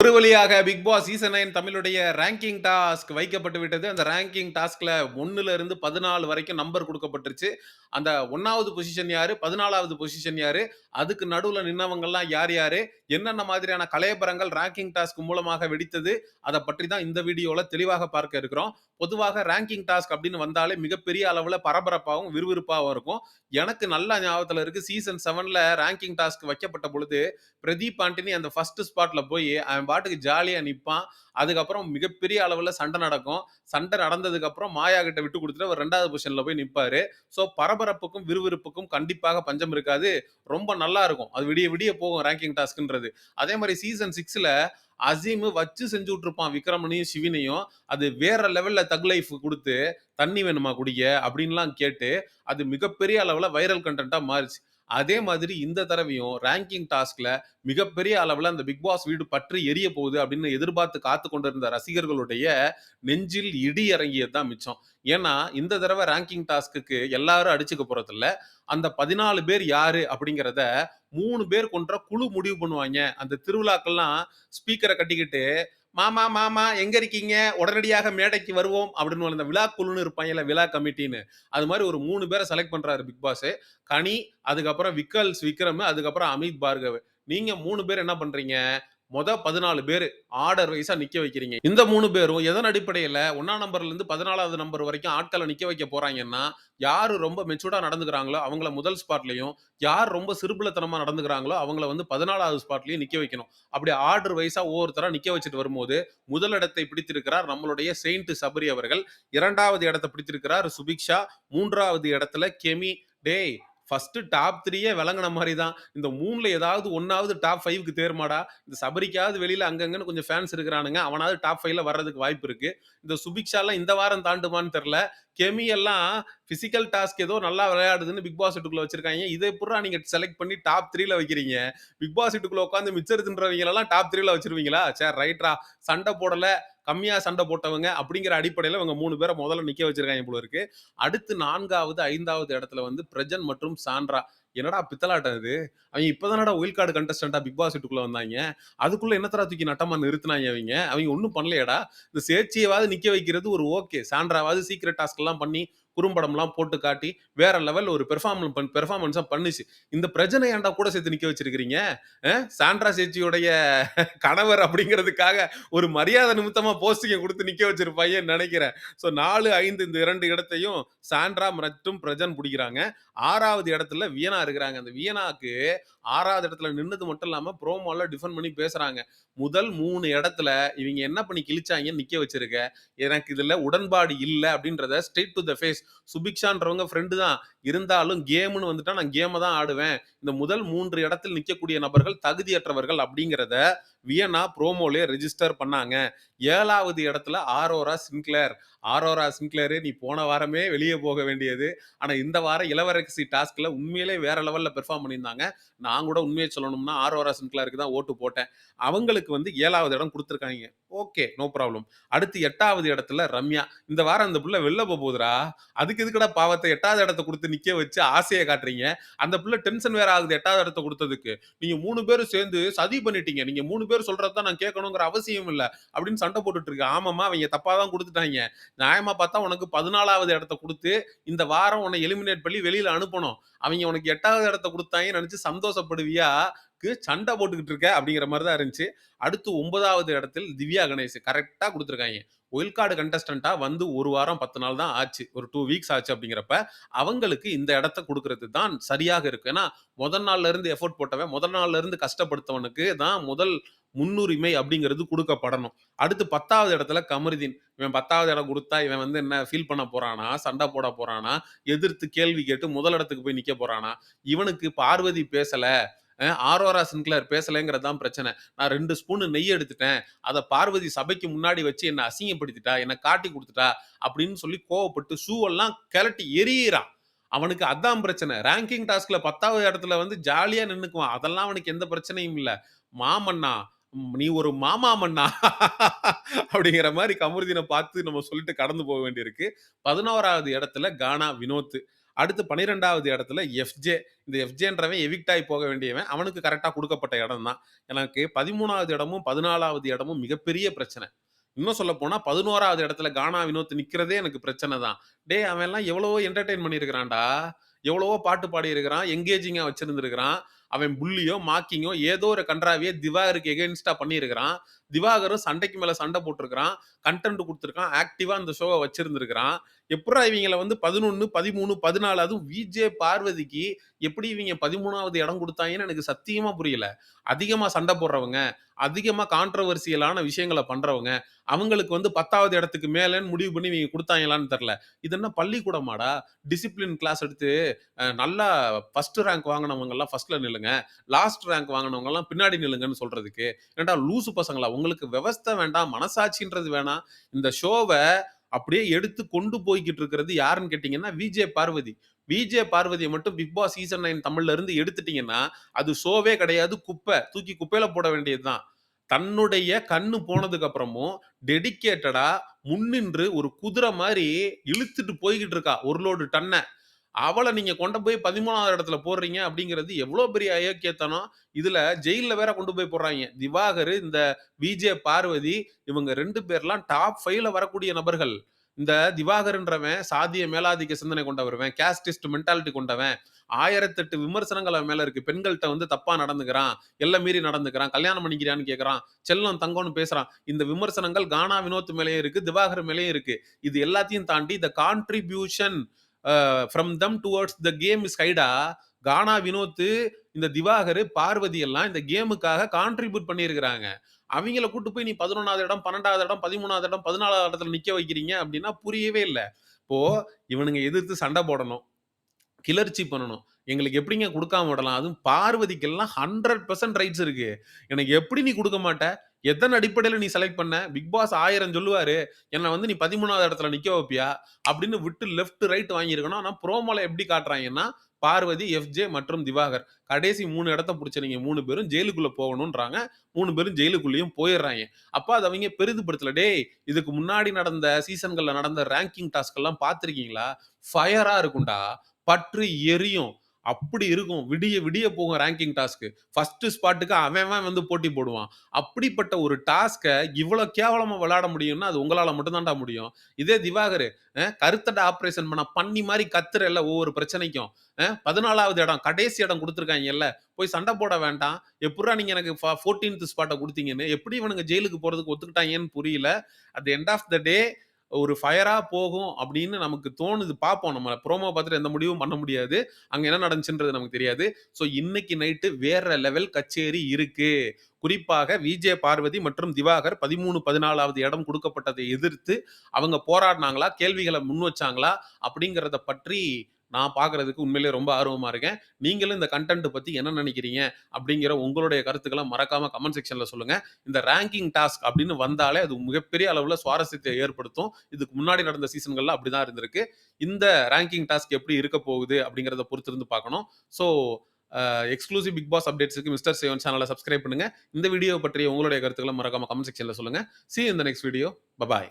ஒரு வழியாக Bigg Boss season nine தமிழுடைய ரேங்கிங் டாஸ்க் வைக்கப்பட்டு விட்டது. அந்த ரேங்கிங் டாஸ்க்ல ஒன்னுல இருந்து பதினாலு வரைக்கும் நம்பர் கொடுக்கப்பட்டுருச்சு. அந்த ஒன்னாவது பொசிஷன் யாரு? பதினாலாவது பொசிஷன் யாரு? அதுக்கு நடுவுல நின்னவங்கள்லாம் யார் யாரு? என்னென்ன மாதிரியான கலையபரங்கள் ரேங்கிங் டாஸ்க் மூலமாக வெடித்தது? அதை பற்றி தான் இந்த வீடியோல தெளிவாக பார்க்க இருக்கிறோம். பொதுவாக ரேங்கிங் டாஸ்க் அப்படின்னு வந்தாலே மிகப்பெரிய அளவுல பரபரப்பாகவும் விறுவிறுப்பாகவும் இருக்கும். எனக்கு நல்ல ஞாபகத்துல இருக்கு சீசன் செவன்ல ரேங்கிங் டாஸ்க் வைக்கப்பட்ட பொழுது பிரதீப் ஆண்டனி அந்த ஃபர்ஸ்ட் ஸ்பாட்ல போய் அவன் பாட்டுக்கு ஜாலியாக நிற்பான் அதுக்கப்புறம் மிகப்பெரிய அளவில் சண்டை நடக்கும். சண்டை நடந்ததுக்கு அப்புறம் மாயா கிட்ட விட்டு கொடுத்துட்டு அவர் ரெண்டாவது பொசிஷனில் போய் நிற்பாரு ஸோ பரபரப்புக்கும் விறுவிறுப்புக்கும் கண்டிப்பாக பஞ்சம் இருக்காது. ரொம்ப நல்லா இருக்கும். அது விடிய விடிய போகும் ரேங்கிங் டாஸ்க்குன்றது அதே மாதிரி சீசன் சிக்ஸில் அசீம் வச்சு செஞ்சு விட்ருப்பான் விக்ரமனையும் சிவினையும். அது வேற லெவலில் தக் லைஃப் கொடுத்து தண்ணி வேணுமா குடிக்க? அப்படின்லாம் கேட்டு அது மிகப்பெரிய அளவில் வைரல் கண்டென்ட்டாக மாறிச்சு. அதே மாதிரி இந்த தடவையும் ரேங்கிங் டாஸ்க்ல மிகப்பெரிய அளவில் அந்த பிக் பாஸ் வீடு பற்றி எரிய போகுது அப்படின்னு எதிர்பார்த்து காத்து கொண்டிருந்த ரசிகர்களுடைய நெஞ்சில் இடி இறங்கியது தான் மிச்சம். ஏன்னா இந்த தடவை ரேங்கிங் டாஸ்க்கு எல்லாரும் அடிச்சுக்க போறதில்ல. அந்த பதினாலு பேர் யாரு அப்படிங்கிறத மூணு பேர் கொன்ற குழு முடிவு பண்ணுவாங்க. அந்த திருவிழாக்கள்லாம் ஸ்பீக்கரை கட்டிக்கிட்டு மாமா மாமா எங்க இருக்கீங்க? உடனடியாக மேடைக்கு வருவோம் அப்படின்னு அந்த விழா குழுன்னு இருப்பாங்கல்ல விழா கமிட்டின்னு. அது மாதிரி ஒரு மூணு பேரை செலக்ட் பண்றாரு பிக் பாஸ். கனி அதுக்கப்புறம் விக்கல்ஸ் விக்ரம் அதுக்கப்புறம் அமித் பார்கவ். நீங்க மூணு பேர் என்ன பண்றீங்க? மொத பதினாலு பேர் ஆர்டர் வைஸா நிக்க வைக்கிறீங்க. இந்த மூணு பேரும் எதன் அடிப்படையில ஒன்றாம் நம்பர்ல இருந்து பதினாலாவது நம்பர் வரைக்கும் ஆட்களை நிக்க வைக்க போறாங்கன்னா யாரு ரொம்ப மெச்சூர்டா நடந்துக்கிறாங்களோ அவங்கள முதல் ஸ்பாட்லயும் யார் ரொம்ப சிறுபுலத்தனமா நடந்துக்கிறாங்களோ அவங்கள வந்து பதினாலாவது ஸ்பாட்லயும் நிக்க வைக்கணும். அப்படி ஆர்டர் வைஸா ஒவ்வொருத்தரா நிக்க வச்சுட்டு வரும்போது முதல் இடத்தை பிடித்திருக்கிறார் நம்மளுடைய செயின்ட் சபரி அவர்கள் இரண்டாவது இடத்தை பிடித்திருக்கிறார் சுபிக்ஷா மூன்றாவது இடத்துல கெமி டேய் ஃபர்ஸ்ட் டாப் த்ரீயே விளங்குன மாதிரி தான் இந்த மூணுல ஏதாவது ஒன்னாவது டாப் ஃபைவ்க்கு தேர்மாடா? இந்த சபரிக்காவது வெளியில அங்கங்கன்னு கொஞ்சம் ஃபேன்ஸ் இருக்கிறானுங்க. அவனாவது டாப் ஃபைவ்ல வர்றதுக்கு வாய்ப்பு இருக்கு. இந்த சுபிக்ஷாலாம் இந்த வாரம் தாண்டுமான்னு தெரில கெமி எல்லாம் பிசிக்கல் டாஸ்க் ஏதோ நல்லா விளையாடுதுன்னு பிக் பாஸ் வீட்டுக்குள்ள வச்சிருக்காங்க. இதை பூரா நீங்க செலக்ட் பண்ணி டாப் த்ரீல வைக்கிறீங்க. பிக் பாஸ் வீட்டுக்குள்ள உட்காந்து மிச்சர் தின்றவங்க எல்லாம் டாப் த்ரீல வச்சிருவீங்களா? சரி ரைட்ரா சண்டை போடல. கம்மியா சண்டை போட்டவங்க அப்படிங்கிற அடிப்படையில இவங்க மூணு பேரை முதல்ல நிக்க வச்சிருக்காங்க போல இருக்கு. அடுத்து நான்காவது ஐந்தாவது இடத்துல வந்து பிரஜன் மற்றும் சாண்ட்ரா. என்னடா பித்தலாட்டம் இது? அவங்க இப்பதானடா ஒயில் கார்டு கண்டஸ்டண்டா பிக் பாஸ் வீட்டுக்குள்ள வந்தாங்க. அதுக்குள்ள என்னத்தரா தூக்கி நட்டமா நிறுத்தினாங்க அவங்க? அவங்க ஒன்றும் பண்ணலையடா. இந்த சேர்ச்சியவாவது நிக்க வைக்கிறது ஒரு ஓகே சாண்ட்ராவாவது சீக்ரெட் டாஸ்க் எல்லாம் பண்ணி குறும்படம்லாம் போட்டு காட்டி வேற லெவல் ஒரு பெர்ஃபார்மன் பெர்ஃபார்மன்ஸாக பண்ணுச்சு. இந்த பிரச்சனை ஏண்டா கூட சேர்த்து நிக்க வச்சிருக்கிறீங்க? சாண்ட்ரா சேச்சியோடைய கணவர் அப்படிங்கிறதுக்காக ஒரு மரியாதை நிமித்தமா போஸ்டிங்க கொடுத்து நிக்க வச்சிருப்பாங்கன்னு நினைக்கிறேன். ஸோ நாலு ஐந்து இந்த இரண்டு இடத்தையும் சாண்ட்ரா மற்றும் பிரஜன் பிடிக்கிறாங்க. ஆறாவது இடத்துல வியனா இருக்கிறாங்க. அந்த வியனாக்கு ஆறாவது இடத்துல நின்னது மட்டும் இல்லாம ப்ரோமோல டிஃபன் பண்ணி பேசுறாங்க. முதல் மூணு இடத்துல இவங்க என்ன பண்ணி கிழிச்சாங்கன்னு நிக்க வச்சிருக்க? எனக்கு இதுல உடன்பாடு இல்லை அப்படின்றத ஸ்ட்ரெயிட் டு த ஃபேஸ் சுபிக்ஷான்றவங்க ஃப்ரெண்டு தான். இருந்தாலும் கேம்னு வந்துட்டா நான் கேமை தான் ஆடுவேன். இந்த முதல் மூன்று இடத்தில் நிற்கக்கூடிய நபர்கள் தகுதியற்றவர்கள் அப்படிங்கிறத வியனா ப்ரோமோலே ரெஜிஸ்டர் பண்ணாங்க. ஏழாவது இடத்துல ஆரோரா சின்க்ளேர் ஆரோரா சின்க்ளேரு நீ போன வாரமே வெளியே போக வேண்டியது. ஆனால் இந்த வாரம் இளவரசி டாஸ்கில் உண்மையிலே வேற லெவல்ல பெர்ஃபார்ம் பண்ணியிருந்தாங்க. நான் கூட உண்மையை சொல்லணும்னா ஆரோரா சின்க்ளேருக்கு தான் ஓட்டு போட்டேன். அவங்களுக்கு வந்து ஏழாவது இடம் கொடுத்துருக்காங்க. ஓகே நோ ப்ராப்ளம் அடுத்து எட்டாவது இடத்துல ரம்யா. இந்த வாரம் அந்த புள்ள வெளில போக போகுதுடா. அதுக்கு எதுக்குடா பாவத்தை? எட்டாவது இடத்த கொடுத்து நிற்க வச்சு ஆசையை காட்டுறீங்க. அந்த புள்ள டென்ஷன் வேற ஆகுது. எட்டாவது இடத்த கொடுத்ததுக்கு. நீங்க மூணு பேரும் சேர்ந்து சதி பண்ணிட்டீங்க. நீங்க மூணு பேர் சொல்றதுதான் நான் கேட்கணுங்கிற அவசியம் இல்ல. அப்படின்னு சண்டை போட்டுட்டு இருக்கு. ஆமாமா அவங்க தப்பா தான் கொடுத்துட்டாங்க. நியாயமா பார்த்தா உனக்கு பதினாலாவது இடத்த கொடுத்து இந்த வாரம் உன்னை எலிமினேட் பண்ணி வெளியில அனுப்பணும். அவங்க உனக்கு எட்டாவது இடத்த கொடுத்தாங்கன்னு நினைச்சு சந்தோஷப்படுவியா? க்கு சண்டை போட்டுக்கிட்டு இருக்க அப்படிங்கிற மாதிரி தான் இருந்துச்சு. அடுத்து ஒன்பதாவது இடத்தில் திவ்யா கணேஷ் கரெக்டாக கொடுத்துருக்காங்க. ஒயில் கார்டு கண்டஸ்டண்டா வந்து ஒரு வாரம் பத்து நாள் தான் ஆச்சு. ஒரு டூ வீக்ஸ் ஆச்சு அப்படிங்கிறப்ப அவங்களுக்கு இந்த இடத்த கொடுக்கறது தான் சரியாக இருக்கு. ஏன்னா முதல் நாள்ல இருந்து எஃபோர்ட் போட்டவன் முதல் நாள்ல இருந்து கஷ்டப்படுத்தவனுக்கு தான் முதல் முன்னுரிமை அப்படிங்கிறது கொடுக்கப்படணும். அடுத்து பத்தாவது இடத்துல கமருதீன். இவன் பத்தாவது இடம் கொடுத்தா இவன் வந்து என்ன ஃபீல் பண்ண போறானா? சண்டை போட போறானா? எதிர்த்து கேள்வி கேட்டு முதல் இடத்துக்கு போய் நிக்க போறானா? இவனுக்கு பார்வதி பேசல. ஆரோரா சின்க்ளர் பேசலைங்கிறது தான் பிரச்சனை. நான் ரெண்டு ஸ்பூன் நெய் எடுத்துட்டேன். அதை பார்வதி சபைக்கு முன்னாடி வச்சு என்னை அசிங்கப்படுத்திட்டா என்னை காட்டி கொடுத்துட்டா அப்படின்னு சொல்லி கோவப்பட்டு ஷூவெல்லாம் கிளட்டி எரியறான் அவனுக்கு அதான் பிரச்சனை. ரேங்கிங் டாஸ்க்ல பத்தாவது இடத்துல வந்து ஜாலியா நின்னுக்குவான். அதெல்லாம் அவனுக்கு எந்த பிரச்சனையும் இல்லை. மாமன்னா நீ ஒரு மாமா மன்னா அப்படிங்கிற மாதிரி கமருதீனை பார்த்து நம்ம சொல்லிட்டு கடந்து போக வேண்டியிருக்கு. பதினோராவது இடத்துல கானா வினோத் அடுத்து 12வது இடத்துல எஃப்ஜே. இந்த எஃப்ஜேன்றவன் எவிக்ட் ஆகி போக வேண்டியவன். அவனுக்கு கரெக்டாக கொடுக்கப்பட்ட இடம் தான். எனக்கு 13வது இடமும், 14வது இடமும் மிகப்பெரிய பிரச்சனை. இன்னும் சொல்ல போனால் பதினோராவது இடத்துல கானா வினோத் நிற்கிறதே எனக்கு பிரச்சனை தான். டே அவன்லாம் எவ்வளவோ என்டர்டெயின் பண்ணியிருக்கிறான்டா. எவ்வளவோ பாட்டு பாடியிருக்கிறான். எங்கேஜிங்காக வச்சிருந்துருக்கிறான் அவன் புல்லியோ, மாக்கிங்கோ ஏதோ ஒரு கண்ட்ராவிய திவாகருக்கு எகென்ஸ்டா பண்ணியிருக்கிறான். திவாகரும் சண்டைக்கு மேல சண்டை போட்டிருக்கிறான். கன்டென்ட் கொடுத்துருக்கான் ஆக்டிவா அந்த ஷோவை வச்சிருந்திருக்கிறான். எப்படா இவங்களை வந்து 11, 13, 14 அதுவும் விஜே பார்வதிக்கு எப்படி இவங்க 13வது இடம் கொடுத்தாங்கன்னு எனக்கு சத்தியமா புரியல. அதிகமா சண்டை போடுறவங்க, அதிகமா கான்ட்ரவர்சியலான விஷயங்கள பண்றவங்க, அவங்களுக்கு வந்து 10வது இடத்துக்கு மேலேன்னு முடிவு பண்ணி இவங்க கொடுத்தாங்களான்னு தெரில இது என்ன பள்ளிக்கூடமாடா? டிசிப்ளின் கிளாஸ் எடுத்து நல்லா ஃபர்ஸ்ட் ரேங்க் வாங்குனவங்கலாம் ஃபர்ஸ்ட்ல நில்லுங்க. லாஸ்ட் ரேங்க் வாங்கினவங்கலாம் பின்னாடி நில்லுங்கன்னு சொல்றதுக்கு. ஏன்டா லூசு பசங்களா? உங்களுக்கு விவஸ்தை வேண்டாம், மனசாட்சின்றது வேணாம். இந்த ஷோவை அப்படியே எடுத்து கொண்டு போய்கிட்டு இருக்கிறது யாருன்னு கேட்டீங்கன்னா, விஜே பார்வதி. விஜே பார்வதியை மட்டும் பிக் பாஸ் சீசன் நைன் தமிழ்ல இருந்து எடுத்துட்டீங்கன்னா, அது ஷோவே கிடையாது. குப்பை. தூக்கி குப்பையில போட வேண்டியதுதான் தன்னுடைய கண்ணு போனதுக்கு அப்புறமும் டெடிகேட்டடா முன்னின்று ஒரு குதிரை மாதிரி இழுத்துட்டு போய்கிட்டு இருக்கா. ஒரு லோடு டன்னை அவளை நீங்க கொண்டு போய் 13வது இடத்துல போடுறீங்க அப்படிங்கிறது எவ்வளோ பெரிய அயோக்கியத்தனம். இதுல ஜெயிலில் வேற கொண்டு போய் போடுறாங்க திவாகர், இந்த விஜே பார்வதி இவங்க ரெண்டு பேர்லாம் டாப் ஃபைவ்ல வரக்கூடிய நபர்கள். இந்த திவாகர்ன்றவன் சாதிய மேலாதிக்க சிந்தனை கொண்டவருவன். கேஸ்டிஸ்ட் மென்டாலிட்டி கொண்டவன். 1008 விமர்சனங்கள் அவன் மேல இருக்கு. பெண்கள்கிட்ட வந்து தப்பா நடந்துக்கிறான். எல்லை மீறி நடந்துக்கிறான். கல்யாணம் பண்ணிக்கிறியான்னு கேட்கிறான். செல்லம், தங்கம்னு பேசுறான். இந்த விமர்சனங்கள் கானா வினோத் மேலேயும் இருக்கு. திவாகர் மேலேயும் இருக்கு. இது எல்லாத்தையும் தாண்டி இந்த contribution from them towards the game is ஹைடா. Gana Vinoth, இந்த திவாகர், பார்வதி எல்லாம் இந்த கேமுக்காக கான்ட்ரிபியூட் பண்ணியிருக்கிறாங்க. அவங்கள கூட்டு போய் நீ 11வது இடம், 12வது இடம், 13வது இடம், 14வது இடத்துல நிக்க வைக்கிறீங்க அப்படின்னா புரியவே இல்லை இப்போ இவனுங்க எதிர்த்து சண்டை போடணும். கிளர்ச்சி பண்ணணும். எங்களுக்கு எப்படிங்க கொடுக்காம விடலாம்? அதுவும் பார்வதிக்கெல்லாம் 100% ரைட்ஸ் இருக்கு. எனக்கு எப்படி நீ கொடுக்க மாட்ட? எத்தனை அடிப்படையில் நீ செலக்ட் பண்ண? பிக் பாஸ் ஆயிரம் சொல்லுவாரு. என்னை வந்து நீ 13வது இடத்துல நிக்க வைப்பியா? அப்படின்னு விட்டு லெஃப்ட், ரைட் வாங்கியிருக்கணும். ஆனால் ப்ரோமோல எப்படி காட்டுறாங்கன்னா பார்வதி, எஃப்ஜே மற்றும் திவாகர். கடைசி மூணு இடத்த புடிச்ச நீங்க 3 பேரும் ஜெயிலுக்குள்ள போகணும்ன்றாங்க. மூணு பேரும் ஜெயிலுக்குள்ளேயும் போயிடுறாங்க அப்போ அதை அவங்க பெரிதுபடுத்தல. டேய் இதுக்கு முன்னாடி நடந்த சீசன்களில் நடந்த ரேங்கிங் டாஸ்க் எல்லாம் பார்த்துருக்கீங்களா ஃபயரா இருக்கும்டா. பற்று எரியும். அப்படி இருக்கும். விடிய விடிய போகும் ரேங்கிங் டாஸ்க்கு ஃபர்ஸ்ட் ஸ்பாட்டுக்கு அவன் வந்து போட்டி போடுவான். அப்படிப்பட்ட ஒரு டாஸ்க்கை இவ்வளோ கேவலமாக விளையாட முடியும்னா, அது உங்களால் மட்டும்தான்டா முடியும். இதே திவாகர் கருத்தடை ஆப்ரேஷன் பண்ண பண்ணி மாதிரி கத்துறல்ல ஒவ்வொரு பிரச்சனைக்கும். பதினாலாவது இடம், கடைசி இடம் கொடுத்துருக்காங்கல்ல போய் சண்டை போட வேண்டாம். எப்படா நீங்கள் எனக்கு ஃப 14த் ஸ்பாட்ட எப்படி இவனுங்க ஜெயிலுக்கு போகிறதுக்கு ஒத்துக்கிட்டாங்கன்னு புரியல. At end of the day ஒரு ஃபயராக போகும் அப்படின்னு நமக்கு தோணுது. பார்ப்போம் நம்ம ப்ரோமோ பார்த்துட்டு எந்த முடிவும் பண்ண முடியாது. அங்கே என்ன நடந்துச்சுன்றது நமக்கு தெரியாது. ஸோ இன்னைக்கு நைட்டு வேற லெவல் கச்சேரி இருக்கு. குறிப்பாக விஜே பார்வதி மற்றும் திவாகர் 13, 14வது இடம் கொடுக்கப்பட்டதை எதிர்த்து அவங்க போராடினாங்களா கேள்விகளை முன் வச்சாங்களா? அப்படிங்கிறத பற்றி நான் பார்க்கறதுக்கு உண்மையிலேயே ரொம்ப ஆர்வமாக இருக்கேன். நீங்களும் இந்த கண்டென்ட் பற்றி என்ன நினைக்கிறீங்க? அப்படிங்கிற உங்களுடைய கருத்துக்களை மறக்காமல் கமெண்ட் செக்ஷனில் சொல்லுங்கள் இந்த ரேங்கிங் டாஸ்க் அப்படின்னு வந்தாலே அது மிகப்பெரிய அளவில் சுவாரஸ்யத்தை ஏற்படுத்தும். இதுக்கு முன்னாடி நடந்த சீசன்கள்ல அப்படிதான் இருந்திருக்கு. இந்த ரேங்கிங் டாஸ்க் எப்படி இருக்க போகுது? அப்படிங்கிறத பொறுத்திருந்து பார்க்கணும். ஸோ எக்ஸ்க்ளூசிவ் பிக் பாஸ் அப்டேட்ஸுக்கு மிஸ்டர் சேவன் சேனலை சப்ஸ்கிரைப் பண்ணுங்க. இந்த வீடியோ பற்றிய உங்களுடைய கருத்துக்களை மறக்காமல் கமெண்ட் செக்ஷனில் சொல்லுங்கள் சி இந்த நெக்ஸ்ட் வீடியோ. பபாய்.